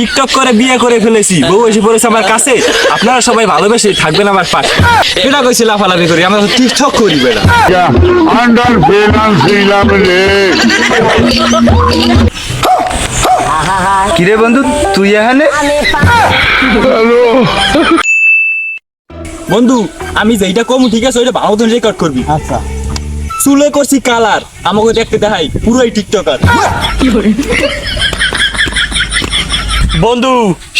TikTok করে বিয়ে করে ফেলেছি। বউ এসে পড়েছে আমার কাছে। আপনারা সবাই ভালোবেসে থাকবেন আমার পাশে। এটা কইছি লাফালাফি করি আমরা টিকটক করি বেটা। রে কিরে বন্ধু তুই এখানে? হ্যালো। বন্ধু আমি যেইটা কম ঠিক আছে ওইটা ভালো মতন রেকর্ড করবি। আচ্ছা। চুলে করছি কালার আমাকে দেখতে দেখাই পুরোই টিকটকার। বন্ধু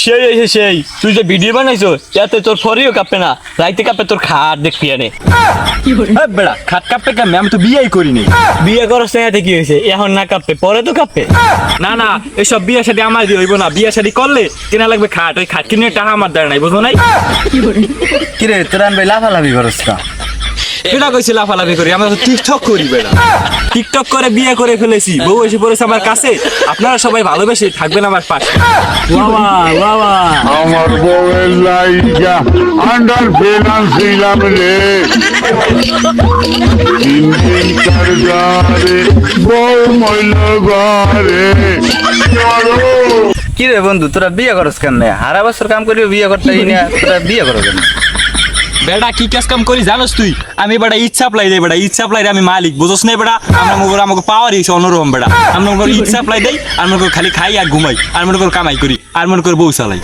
সেই এসে সেই। তুই যে ভিডিও বানাইছো যাতে তোর ফরিও কাঁপে না। রাইতে কাঁপে তোর খাট দেখবি আনে। বেড়া খাট কাপে কেমন আমি তো বিয়েই করিনি। বিয়ে করার সাথে কি হয়েছে এখন না কাঁপে পরে তো কাঁপে। না না এসব বিয়ে শাদী আমার দিয়ে হইব না। বিয়ে শাদী করলে কেনা লাগবে খাট ওই খাট কিনে টাকা আমার দ্বারা নাই বুঝো নাই? কিরে তোরা ভাই লাফালাফি কা এটা কইছি লাফালাফি করি আমরা তো টিকটক করি বেড়া। টিকটক করে বিয়ে করে ফেলেছি। বউ এসে পড়েছে আমার কাছে। আপনারা সবাই ভালোবেসে থাকবেন আমার পাশে। আমার বউয়ের লাইগা আন্ডার ফেলান ছিলাম রে। তিন দিন চার গারে বউ মইল ঘরে। কিরে বন্ধু তোরা বিয়ে করস কেমনে? হারা বছর কাম করি বিয়ে করতে না তোরা বিয়ে করো কেন বেড়া কি কাজ কাম করি জানোস তুই? আমি বেড়া ইচ্ছা প্লাই দেই বেড়া। ইচ্ছা প্লাই আমি মালিক বুঝোস না বেড়া? আমরা মগর আমাকে পাওয়ার ইস অন্যরকম বেড়া। আমরা ইচ্ছা প্লাই দেই আর মনে করে খালি খাই আর ঘুমাই আর মনে করে কামাই করি আর মনে করে বউ চালাই।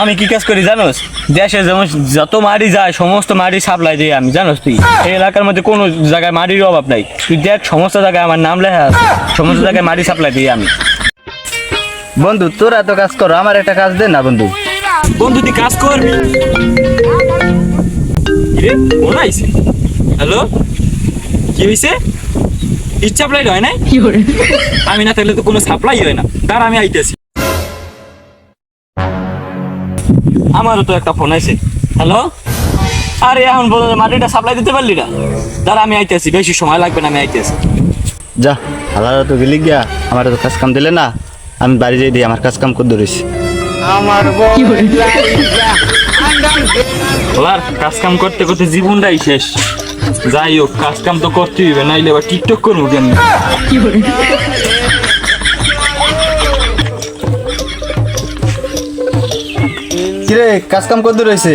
আমি কি কাজ করি জানোস? দেশে যেমন যত মারি যায় সমস্ত মারি সাপ্লাই দিই আমি জানোস তুই? এই এলাকার মধ্যে কোনো জায়গায় মাটির অভাব নাই। তুই দেখ সমস্ত জায়গায় আমার নাম লেখা আছে। সমস্ত জায়গায় মাটি সাপ্লাই দিই আমি। বন্ধু তোরা তো কাজ করো আমার একটা কাজ দে না বন্ধু। বন্ধু তুই কাজ করবি কিরে ফোন আইছে? হ্যালো? কি হইছে? ইচ্ছা প্লাই হয় নাই? আমি না থাকলে তো কোনো সাপ্লাই হয় না। তার আমি আইতেছি। আমারও তো একটা ফোন আছে হ্যালো? আরে এখন বলো মাটিটা সাপ্লাই দিতে পারলি না? দাঁড়া আমি আইতেছি। বেশি সময় লাগবে না আমি আইতেছি। যা হালারা তো গেলি গিয়া। আমার তো কাজ কাম দিলে না। আমি বাড়ি যাই দিই আমার কাজ কাম করে ধরেছি আমার বলার কাজ কাম করতে করতে জীবনটাই শেষ। যাই হোক কাজ কাম তো করতে হইবে নাইলে এবার টিকটক করব কেন কিরে কাজ কাম করে রয়েছে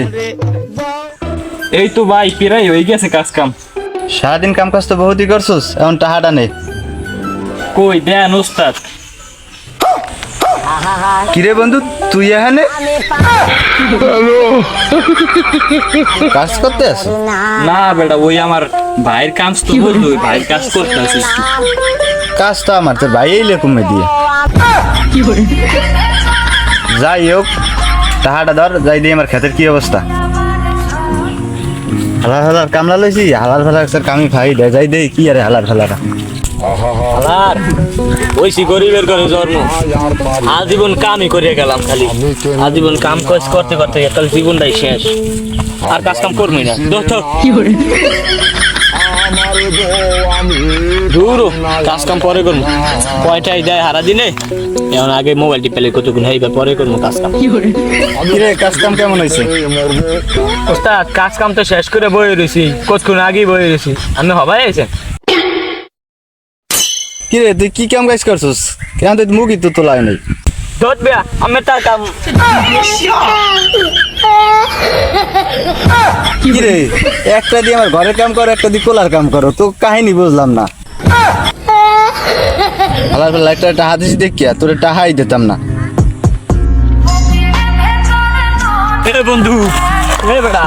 এই তো ভাই প্রায় হয়ে গেছে কাজ কাম সারাদিন কাম কাজ তো বহুতই করছস এখন টাহাটা নেই কই দেন ওস্তাদ। কিরে বন্ধু তুই এখানে? হ্যালো। কাজ করতে আছো? না বেটা ওই আমার ভাইয়ের কাজ তো বলল? ওই ভাইয়ের কাজ করতে আছিস কাজটা আমার তোর ভাই এই লেকুমে দিয়ে। যাই হোক টাহাটা ধর যাই দিয়ে আমার ক্ষেতের কি অবস্থা। হালার হালার কামলা লইছি হালার ফালার স্যার কামি খাই দে যাই দে কি আরে হালার ফালারা আর ওইসি গরিবের ঘরে জন্ম। আজীবন কামই করে গেলাম খালি। আজীবন কাম কাজ করতে করতে কাল জীবনটাই শেষ। আর কাজ কাম করবই না। দোস্ত দূর কাজ কাম পরে করব। কয়টাই দেয় হারা দিনে? এখন আগে মোবাইল টিপেলে কতক্ষণ হইবে পরে করব কাজ কাম। কিরে? কাজ কাম কেমন হয়েছে? ওস্তাদ কাজ কাম তো শেষ করে বয়ে রয়েছি কতক্ষণ আগেই বয়ে রয়েছি আপনি হবাই আছেন কিরে তুই কি কাম কাজ করছস? কেন তুই মুখই তো তোলাই নেই। দোত বেয়া আমি তার কাম কিরে একটা দিয়ে আমার ঘরের কাম করো একটা দিয়ে কোলার কাম করো তো কাহিনী বুঝলাম না। হালার ফালা একটা টাহা দিছি দেখিয়া তোর টাহাই দিতাম না। এ বন্ধু এ বেটা